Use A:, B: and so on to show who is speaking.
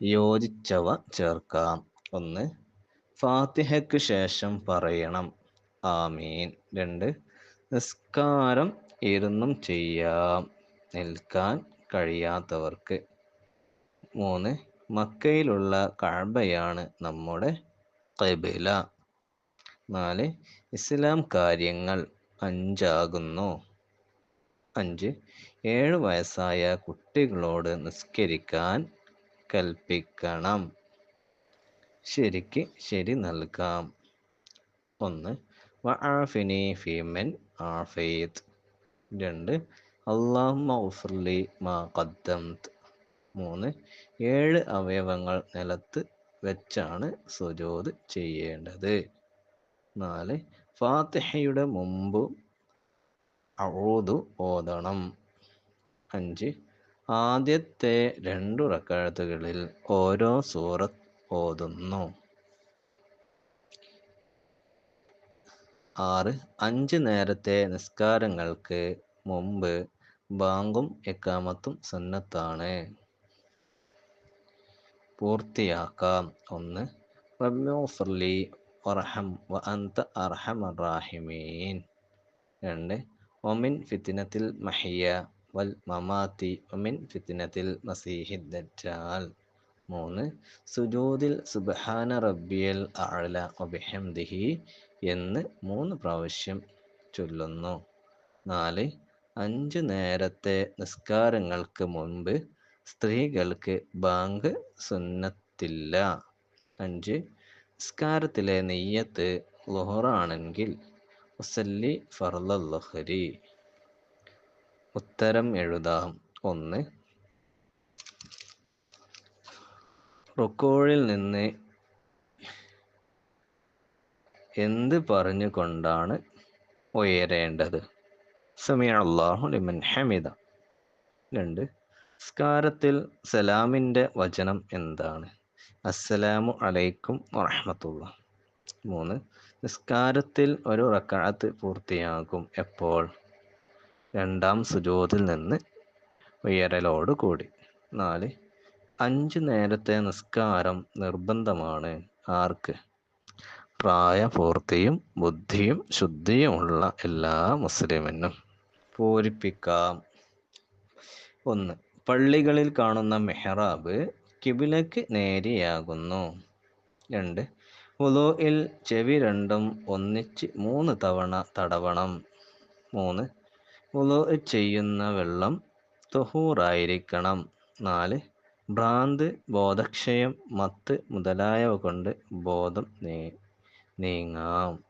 A: യോജിച്ചവ ചേർക്കാം. ഒന്ന് ഫാത്തിഹയ്ക്ക് ശേഷം പറയണം. ആമീൻ. രണ്ട് നിസ്കാരം ഇരുന്നും ചെയ്യാം. നിൽക്കാൻ കഴിയാത്തവർക്ക്. മൂന്ന് മക്കയിലുള്ള കഅബയാണ് നമ്മുടെ കബില നാല് ഇസ്ലാം കാര്യങ്ങൾ അഞ്ചാകുന്നു. അഞ്ച് ഏഴ് വയസ്സായ കുട്ടികളോട് നിസ്കരിക്കാൻ കൽപ്പിക്കണം. ശരിക്ക് ശരി നൽകാം. ഒന്ന് വആഫിനി ഫീമൻ ആഫീത് രണ്ട് അള്ളാഹ് ഉഫർലി മാ ഖദ്ദംത്. മൂന്ന് ഏഴ് അവയവങ്ങൾ നിലത്ത് വെച്ചാണ് സുജോത് ചെയ്യേണ്ടത്. നാല് ഫാത്തിഹയുടെ മുമ്പ് ഔദു ഓതണം. അഞ്ച് ആദ്യത്തെ രണ്ടു റക്കാഴത്തുകളിൽ ഓരോ സൂറത്ത് ഓതുന്നു. ആറ് അഞ്ച് നേരത്തെ നിസ്കാരങ്ങൾക്ക് മുമ്പ് ബാങ്കും എക്കാമത്തും സന്നത്താണ്. പൂർത്തിയാക്കാം. ഒന്ന് റബ്ബിഫർലി അർഹം വ അന്ത അർഹമർ റാഹിമീൻ. രണ്ട് ഒമിൻ ഫിത്തിനത്തിൽ മഹിയ വൽ മമാത്തി ഒമിൻ ഫിത്തിനത്തിൽ മസീഹി ദജ്ജാൽ. മൂന്ന് സുജൂദിൽ സുബ്ഹാന റബ്ബിയൽ അഴല ഒബിഹംദിഹി എന്ന് മൂന്ന് പ്രാവശ്യം ചൊല്ലുന്നു. നാല് അഞ്ച് നേരത്തെ നിസ്കാരങ്ങൾക്ക് മുൻപ് സ്ത്രീകൾക്ക് ബാങ്ക് സുന്നത്തില്ല. അഞ്ച് നിസ്കാരത്തിലെ നെയ്യത്ത് ലുഹറാണെങ്കിൽ ഉസല്ലി ഫർലി ഉത്തരം എഴുതാം. ഒന്ന്. റുക്കോഴിൽ നിന്ന് എന്ത് പറഞ്ഞുകൊണ്ടാണ് ഉയരേണ്ടത്? സമയ ലിമൻ ഹമിദ. രണ്ട്. സ്കാരത്തിൽ സലാമിന്റെ വചനം എന്താണ്? അസ്സലാമു അലൈക്കും വറഹമത്തുള്ള. മൂന്ന്. നിസ്കാരത്തിൽ ഒരു റക്കാത്ത് പൂർത്തിയാകും എപ്പോൾ? രണ്ടാം സുജോതിൽ നിന്ന് ഉയരലോട് കൂടി. നാല് അഞ്ച് നേരത്തെ നിസ്കാരം നിർബന്ധമാണ്. ആർക്ക്? പ്രായപൂർത്തിയും ബുദ്ധിയും ശുദ്ധിയുമുള്ള എല്ലാ മുസ്ലിമിനും. പൂരിപ്പിക്കാം. ഒന്ന് പള്ളികളിൽ കാണുന്ന മെഹ്റാബ് കിബിലക്ക് നേരെയാകുന്നു. രണ്ട് ഉലോയിൽ ചെവി രണ്ടും ഒന്നിച്ച് മൂന്ന് തവണ തടവണം. മൂന്ന് ഉലോ ചെയ്യുന്ന വെള്ളം തൊഹൂറായിരിക്കണം. നാല് ഭ്രാന്ത് ബോധക്ഷയം മത്ത് മുതലായവ കൊണ്ട് ബോധം നീ നീങ്ങാം.